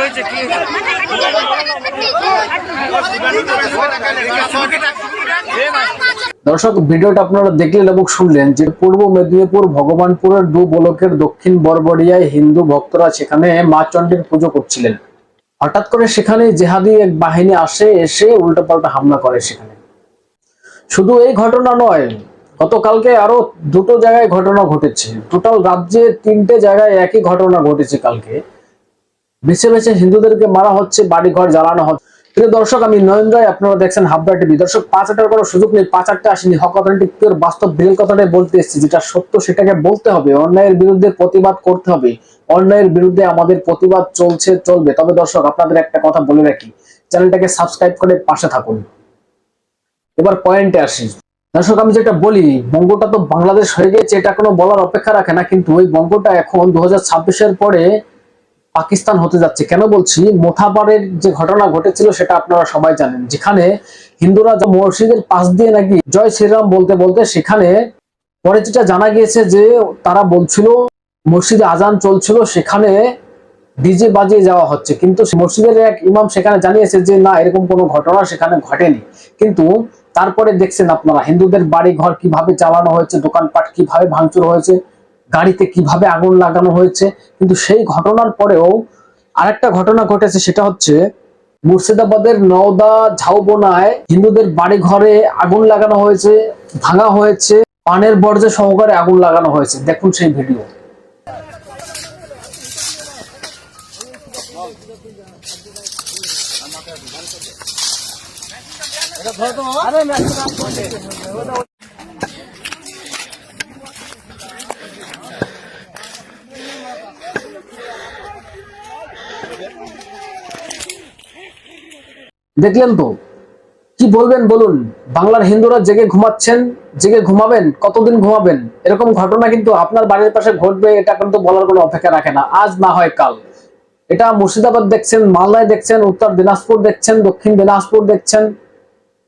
হয়েছে, কি দর্শক, ভিডিওটা আপনারা দেখলেন এবং শুনলেন যে পূর্ব মেদিনীপুর ভগবানপুরের দু বলকের দক্ষিণ বরবরিয়ায় হিন্দু ভক্তরা সেখানে মা চণ্ডীর পুজো করছিলেন। হঠাৎ করে সেখানে জেহাদি এক বাহিনী আসে, এসে উল্টোপাল্টা হামলা করে সেখানে। শুধু এই ঘটনা নয়, গতকালকে আরও দুটো জায়গায় ঘটনা ঘটেছে। টোটাল রাজ্যে তিনটে জায়গায় একই ঘটনা ঘটেছে কালকে। বেছে বেছে হিন্দুদেরকে মারা হচ্ছে, বাড়িঘর জ্বালানো হচ্ছে। প্রিয় দর্শক, আমি নয়ন রায়, আপনারা দেখছেন হাবদা টিভি। দর্শক, পাঁচ হাজার কোনো সুযোগ নেই পাঁচ আটটা আসেনি। হক পিওর বাস্তব রিয়েল কথাটাই বলতে এসেছি, যেটা সত্য সেটাকে বলতে হবে। অন্যায়ের বিরুদ্ধে প্রতিবাদ করতে হবে। অন্যায়ের বিরুদ্ধে আমাদের প্রতিবাদ চলছে, চলবে। তবে দর্শক, আপনাদের একটা কথা বলে রাখি, চ্যানেলটাকে সাবস্ক্রাইব করে পাশে থাকুন। এবার পয়েন্টে আসি। দর্শক, আমি যেটা বলি, বঙ্গটা তো বাংলাদেশ হয়ে গেছে, এটা কোনো বলার অপেক্ষা রাখে না, কিন্তু ওই বঙ্গটা এখন দু হাজার পরে পাকিস্তান হতে যাচ্ছে। কেন বলছি? মোথাবারের যে ঘটনা ঘটেছিল সেটা আপনারা সবাই জানেন। যেখানে হিন্দুরা মসজিদের পাশ দিয়ে নাকি জয় শ্রীরাম বলতে বলতে সেখানে পরে যেটা জানা গিয়েছে যে তারা বলছিল, মসজিদে আজান চলছিল, সেখানে ডিজে বাজিয়ে যাওয়া হচ্ছে। কিন্তু মসজিদের এক ইমাম সেখানে জানিয়েছে যে, না, এরকম কোনো ঘটনা সেখানে ঘটেনি। কিন্তু তারপরে দেখছেন আপনারা, হিন্দুদের বাড়ি ঘর কীভাবে চালানো হয়েছে, দোকানপাট কীভাবে ভাঙচুর হয়েছে গাড়িতে কীভাবে আগুন লাগানো হয়েছে, কিন্তু সেই ঘটনার পরেও আরেকটা ঘটনা ঘটেছে, সেটা হচ্ছে মুর্শিদাবাদের নওদা ঝাউবোনায় হিন্দুদের বাড়ি ঘরে আগুন লাগানো হয়েছে, ভাঙা হয়েছে, পানের বর্জ্য সহকারে আগুন লাগানো হয়েছে। দেখুন সেই ভিডিও। দেখলেন তো? কি বলবেন বলুন? বাংলার হিন্দুরা জেগে ঘুমাচ্ছেন, জেগে ঘুমাবেন, কতদিন ঘুমাবেন? এরকম ঘটনা কিন্তু আপনার বাড়ির পাশে ঘটবে, এটা কিন্তু বলার কোনো অপেক্ষা রাখে না। আজ না হয় কাল। এটা মুর্শিদাবাদ দেখছেন, মালদায় দেখছেন, উত্তর দিনাজপুর দেখছেন, দক্ষিণ দিনাজপুর দেখছেন,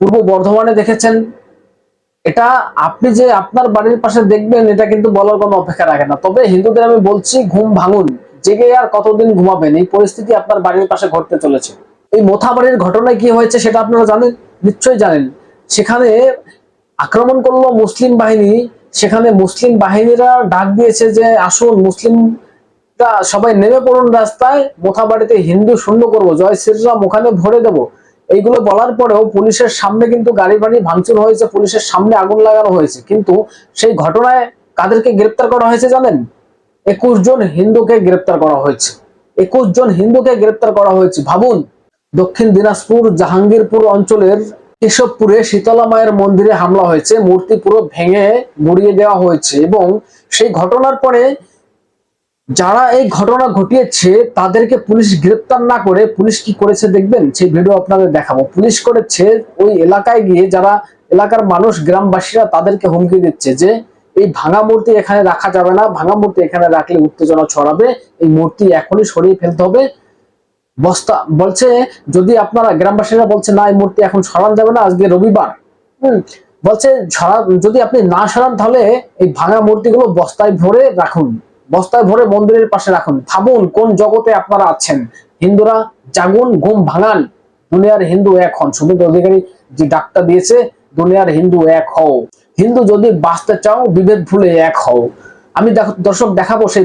পূর্ব বর্ধমানে দেখেছেন। এটা আপনি যে আপনার বাড়ির পাশে দেখবেন, এটা কিন্তু বলার কোনো অপেক্ষা রাখে না। তবে হিন্দুদের আমি বলছি, ঘুম ভাঙুন, জেগে আর কতদিন ঘুমাবেন? এই পরিস্থিতি আপনার বাড়ির পাশে ঘটতে চলেছে। এই মোথাবাড়ির ঘটনায় কি হয়েছে সেটা আপনারা জানেন? নিশ্চয়ই জানেন। সেখানে আক্রমণ করল মুসলিম বাহিনী। সেখানে মুসলিম বাহিনীরা ডাক দিয়েছে যে, আসুন মুসলিম সবাই নেমে পড়ুন রাস্তায়। মোথাবাড়িতে হিন্দু শূন্য করব, জয় শ্রীরাম, ওখানে ভরে দেবো। এইগুলো বলার পরেও পুলিশের সামনে কিন্তু গাড়ি বাড়ি ভাঙচুর হয়েছে, পুলিশের সামনে আগুন লাগানো হয়েছে। কিন্তু সেই ঘটনায় কাদেরকে গ্রেপ্তার করা হয়েছে জানেন? একুশ জন হিন্দুকে গ্রেপ্তার করা হয়েছে। একুশ জন হিন্দুকে গ্রেপ্তার করা হয়েছে। ভাবুন দক্ষিণ দিনাজপুর জাহাঙ্গীরপুর অঞ্চলের কেশবপুরে শীতলা মায়ের মন্দিরে হামলা হয়েছে। মূর্তি পুরো ভেঙে গুড়িয়ে দেওয়া হয়েছে এবং সেই ঘটনার পরে যারা এই ঘটনা ঘটিয়েছে, তাদেরকে পুলিশ গ্রেপ্তার না করে পুলিশ কি করেছে দেখবেন? সেই ভিডিও আপনাদের দেখাবো। পুলিশ করেছে ওই এলাকায় গিয়ে যারা এলাকার মানুষ, গ্রামবাসীরা তাদেরকে হুমকি দিচ্ছে যে এই ভাঙা মূর্তি এখানে রাখা যাবে না, ভাঙা মূর্তি এখানে রাখলে উত্তেজনা ছড়াবে, এই মূর্তি এখনই সরিয়ে ফেলতে হবে। বস্তা বলছে, যদি আপনারা গ্রামবাসীরা বলছে, না, এই মূর্তি এখন সরান যাবে না, আজকে রবিবার। হম, বলছে যদি আপনি না সরান, তাহলে এই ভাঙা মূর্তিগুলো বস্তায় ভরে রাখুন। বস্তায় ভরে মন্দিরের পাশে রাখুন। ভাবুন কোন জগতে আপনারা আছেন। হিন্দুরা জাগুন, ঘুম ভাঙান। দুনিয়ার হিন্দু এক হন। শুভেন্দু অধিকারী যে ডাকটা দিয়েছে, দুনিয়ার হিন্দু এক হও। হিন্দু যদি বাঁচতে চাও, বিভেদ ভুলে এক হও। আমি দর্শক দেখাবো সেই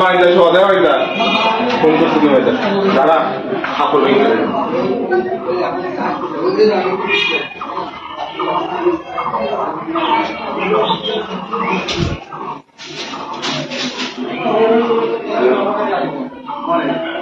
মাইন্দা সহ দেওয়া হইতা ফোন করতে কি হইতা দাদা কাপড় ভেঙে গেলে Thank you.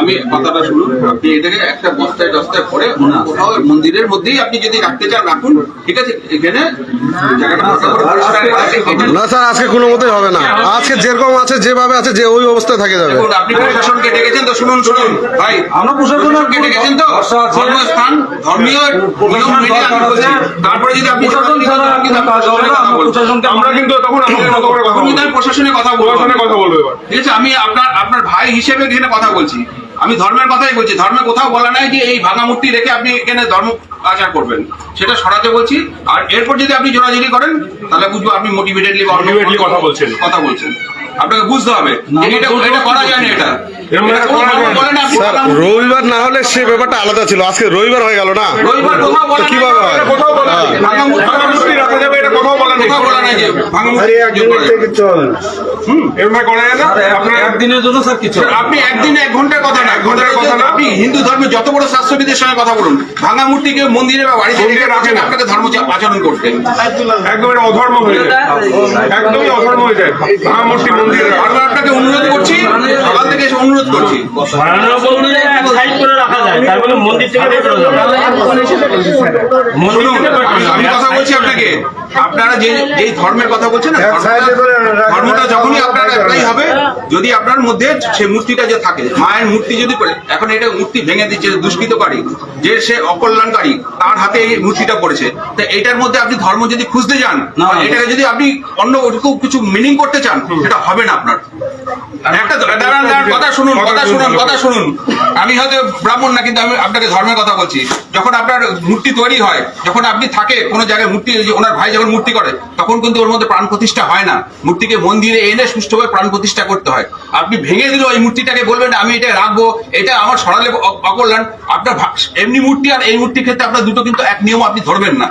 আমি কথাটা শুনুন আপনি এটাকে একটা বস্তায় দস্তায় ভরে কোথাও মন্দিরের মধ্যেই আপনি যদি রাখতে চান রাখুন ঠিক আছে? এখানে না স্যার আজকে কোনো মতেই হবে না। আজকে যেরকম আছে যেভাবে আছে যে ওই অবস্থায় থাকে যাবে। আপনি প্রশাসনকে ডেকেছেন তো শুনুন শুনুন ভাই। আমরা প্রশাসনকে ডেকেছেন তো ধর্মস্থান ধর্মীয় নিয়ম মেনে আমি বলছি তারপরে যদি আপনি প্রশাসন কিন্তু আপনি প্রশাসনের কথা বলবেন আমরা কিন্তু তখন আমাদের মতো করে কথা বলব। প্রশাসনের কথা বলব ঠিক আছে আমি আপনার আপনার ভাই হিসেবে এখানে কথা বলছি। আমি ধর্মের কথাই বলছি। ধর্মে কোথাও বলা নাই যে এই ভাঙা মূর্তি রেখে আপনি এখানে ধর্ম আচার করবেন। সেটা সরাতে বলছি। আর এরপর যদি আপনি জোরাজুরি করেন তাহলে বুঝব আপনি মোটিভেটেডলি কথা বলছেন। কথা বলছেন। আপনাকে বুঝতে হবে। এটা এটা করা যায় না এটা। রবিবার না হলে সে ব্যাপারটা আলাদা ছিল। আজকে রবিবার হয়ে গেল না? রবিবার কোথাও কীভাবে হয়? আপনি একদিন এক ঘণ্টার কথা না ঘণ্টার কথা না। আপনি হিন্দু যত বড় শাস্ত্রবিদের সঙ্গে কথা বলুন ভাঙা মন্দিরে বা বাড়িতে। আপনাকে ধর্ম আচরণ করতে একদম অধর্ম হয়ে যায়। একদমই অধর্ম হয়ে যায়। ভাঙা মূর্তি মন্দিরে আমরা আপনাকে অনুরোধ করছি সকাল থেকে অনুরোধ করছি। করে মানে মন্দির থেকে আমি কথা বলছি আপনাকে। আপনারা যে যেই ধর্মের কথা বলছেন না ধর্মটা- যখনই আপনার অ্যাপ্লাই হবে যদি আপনার মধ্যে সে মূর্তিটা যে থাকে মায়ের মূর্তি যদি করে এখন এটা মূর্তি ভেঙে দিচ্ছে দুষ্কৃতকারী যে সে অকল্যাণকারী তার হাতে এই মূর্তিটা পড়েছে তো এটার মধ্যে আপনি ধর্ম যদি খুঁজতে যান এটাকে যদি আপনি অন্য কিছু মিনিং করতে চান সেটা হবে না আপনার। একটা দাঁড়ান দাঁড়ান কথা শুনুন কথা শুনুন কথা শুনুন। আমি হয়তো ব্রাহ্মণ না কিন্তু আমি আপনাকে ধর্মের কথা বলছি। যখন আপনার মূর্তি তৈরি হয় যখন আপনি থাকে কোনো জায়গায় মূর্তি ওনার ভাই যখন মূর্তি করে, তখন কিন্তু ওর মধ্যে প্রাণ প্রতিষ্ঠা হয় না। মূর্তিকে মন্দিরে এনে সুষ্ঠুভাবে প্রাণ প্রতিষ্ঠা করতে হয়। আপনি ভেঙে দিল এই মূর্তিটাকে বলবেন, আমি এটা রাখব, এটা আমার সরালে অকল্যাণ। আপনার এমনি মূর্তি আর এই মূর্তির ক্ষেত্রে আপনার দুটো কিন্তু এক নিয়ম আপনি ধরবেন না।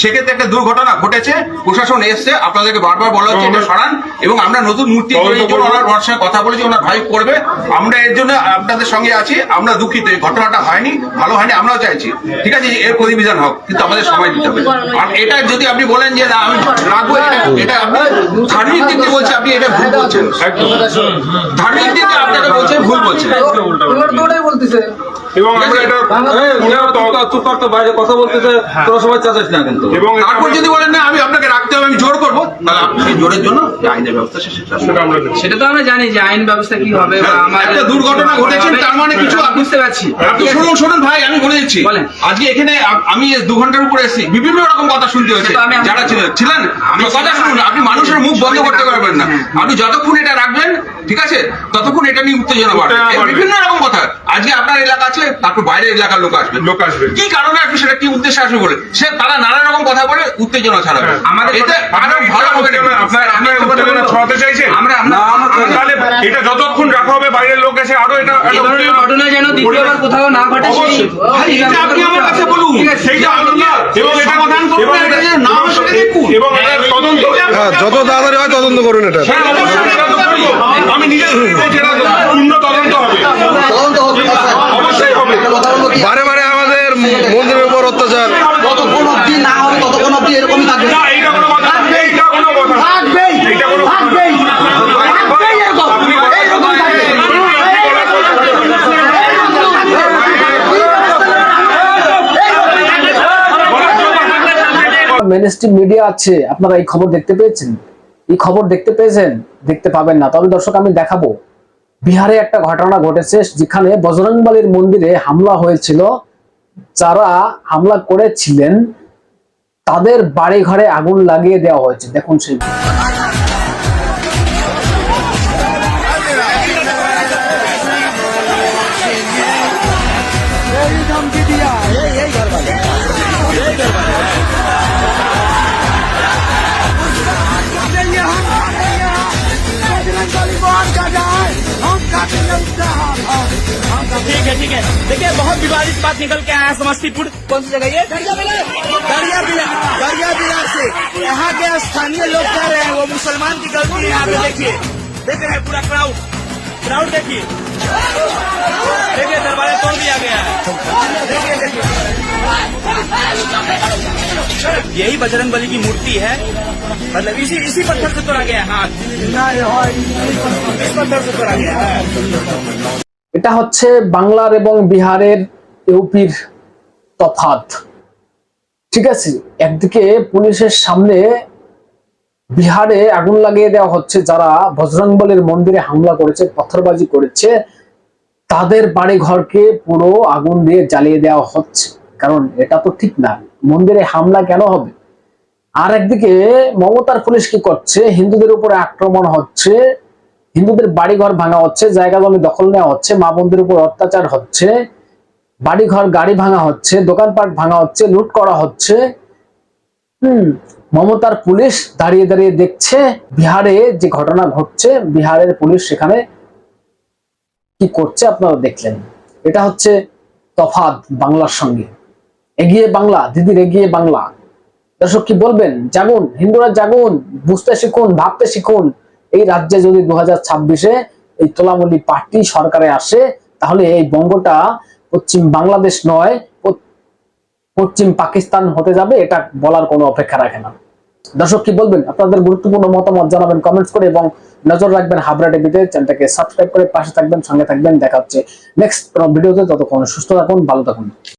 সেক্ষেত্রে একটা দুর্ঘটনা ঘটেছে প্রশাসন এসছে আপনাদেরকে বারবার বলা হচ্ছে এটা সরান এবং আমরা নতুন মূর্তি তৈরির জন্য। ওনার ওনার সঙ্গে কথা বলেছি ওনার ভাই করবে। আমরা এর জন্য আপনাদের সঙ্গে আছি আমরা দুঃখিত এই ঘটনাটা হয়নি ভালো হয়নি আমরাও চাইছি। ঠিক আছে এর প্রতিবিধান হোক কিন্তু আমাদের সময় দিতে হবে। আর এটা যদি আপনি বলেন যে না আমি রাখব এটা আপনার আপনি ধার্মিক দিক দিয়ে বলছে আপনি এটা ভুল বলছেন। ধার্মিক দিক দিয়ে আপনারা বলছেন ভুল বলছেন। এবং আমরা এটা চুপ থাকতো বাইরে কথা বলতেছে তোরা সবাই চাচাস না কিন্তু। এবং তারপর যদি বলেন না আমি আপনাকে রাখতে হবে আমি জোর করব তাহলে আপনি সেই জোরের জন্য আইনের ব্যবস্থা সেটা সেটা আমরা সেটা তো আমরা জানি যে আইন ব্যবস্থা কি হবে বা হ্যাঁ, আমার একটা দুর্ঘটনা ঘটেছে তার মানে কিছু আপনি বুঝতে পারছি। আপনি শুনুন শুনুন ভাই আমি বলে দিচ্ছি। বলেন। আজকে এখানে আমি দু ঘণ্টার উপরে এসেছি। বিভিন্ন রকম কথা শুনতে হয়েছে। আমি যারা ছিলেন ছিলেন? আমি কথা শুনুন আপনি মানুষের মুখ বন্ধ করতে পারবেন না। আপনি যতক্ষণ এটা রাখবেন ঠিক আছে? ততক্ষণ এটা নিয়ে উত্তেজনা বাড়বে। বিভিন্ন রকম কথা। আজকে আপনার এলাকা আছে তারপর বাইরের এলাকার লোক আসবে। লোক আসবে। কি কারণে আসবে সেটা কি উদ্দেশ্যে আসবে বলে? সে তারা নানা রকম কথা বলে উত্তেজনা ছড়াবে। হ্যাঁ। আমাদের এতে আরও ভালো হবে আপনার আপনার উত্তেজনা ছড়াতে চাইছেন? আমরা আমরা তাহলে এটা যতক্ষণ রাখা হবে বাইরের লোক এসে আরও এটা এই ঘটনা যেন দ্বিতীয়বার কোথাও না ঘটে এটা আপনি আমার কাছে বলুন। সেইটা আপনি এবং এটা এবং হয় তদন্ত হ্যাঁ যত তাড়াতাড়ি হয় তদন্ত করুন এটা। হ্যাঁ। আমি নিজে পূর্ণ তদন্ত হবে। অবশ্যই হবে। বারে বারে আমাদের মন্দিরের উপর অত্যাচার। যতক্ষণ অব্দি না হবে ততক্ষণ অব্দি এরকমই থাকবে না এইটা কোনো কথা না, এইটা কোনো কথা না। থাকবেই এইটা কোনো কথা না। থাকবেই থাকবেই এরকম আপনি কথা এইরকম থাকবে মেন স্ট্রিম মিডিয়া আছে, আপনারা এই খবর দেখতে পেয়েছেন? এই খবর দেখতে পেয়েছেন? দেখতে পাবেন না। তবে দর্শক, আমি দেখাবো। বিহারে একটা ঘটনা ঘটেছে, যেখানে বজরংবালির মন্দিরে হামলা হয়েছিল। যারা হামলা করেছিলেন, তাদের বাড়ি ঘরে আগুন লাগিয়ে দেওয়া হয়েছে। দেখুন সেই ठीक है ठीक है। देखिए, बहुत विवादित बात निकल के आया समस्तीपुर। कौन सी जगह ये? दरिया बिला दरिया बिला से। यहाँ के स्थानीय लोग कह रहे हैं, वो मुसलमान की गलती है यहाँ पे, देखिए। देख रहे हैं पूरा क्राउड क्राउड देखिए। देखिए, दरवाज़ा तोड़ दिया गया है। देखिए देखिए। यही बजरंग बली की मूर्ति है। मतलब इसी इसी पत्थर से तोड़ा गया है हाथ इस पत्थर से तोड़ा गया है এটা হচ্ছে বাংলার এবং বিহারের ইউপির তফাত ঠিক আছে একদিকে পুলিশের সামনে বিহারে আগুন লাগিয়ে দেওয়া হচ্ছে যারা বজরংবলীর মন্দিরে হামলা করেছে পথরবাজি করেছে তাদের বাড়ি ঘরকে পুরো আগুন দিয়ে জ্বালিয়ে দেওয়া হচ্ছে কারণ এটা তো ঠিক না মন্দিরে হামলা কেন হবে আর একদিকে মমতার পুলিশ কি করছে? হিন্দুদের উপরে আক্রমণ হচ্ছে, হিন্দুদের বাড়িঘর ভাঙা হচ্ছে, জায়গা জমি দখল নেওয়া হচ্ছে, মা বোনদের উপর অত্যাচার হচ্ছে, বাড়িঘর, গাড়ি ভাঙা হচ্ছে, দোকানপাট ভাঙা হচ্ছে, লুট করা হচ্ছে। হুম, মমতার পুলিশ দাঁড়িয়ে দাঁড়িয়ে দেখছে বিহারে যে ঘটনা ঘটছে, বিহারের পুলিশ সেখানে কি করছে আপনারা দেখলেন? এটা হচ্ছে তফাত বাংলার সঙ্গে। এগিয়ে বাংলা, দিদির এগিয়ে বাংলা। দর্শক কি বলবেন? জাগুন, হিন্দুরা জাগুন, বুঝতে শিখুন, ভাবতে শিখুন। এই রাজ্যে যদি দু হাজার ছাব্বিশে এই তোলামলি পার্টি সরকারে আসে, তাহলে এই বঙ্গটা পশ্চিম বাংলাদেশ নয় পশ্চিম পাকিস্তান হতে যাবে, এটা বলার কোনো অপেক্ষা রাখে না। দর্শক কি বলবেন? আপনাদের গুরুত্বপূর্ণ মতামত জানাবেন কমেন্টস করে এবং নজর রাখবেন হাবরা টিভিতে, চ্যানেলটাকে সাবস্ক্রাইব করে পাশে থাকবেন, সঙ্গে থাকবেন। দেখা হচ্ছে নেক্সট ভিডিওতে, ততক্ষণ সুস্থ থাকুন, ভালো থাকুন।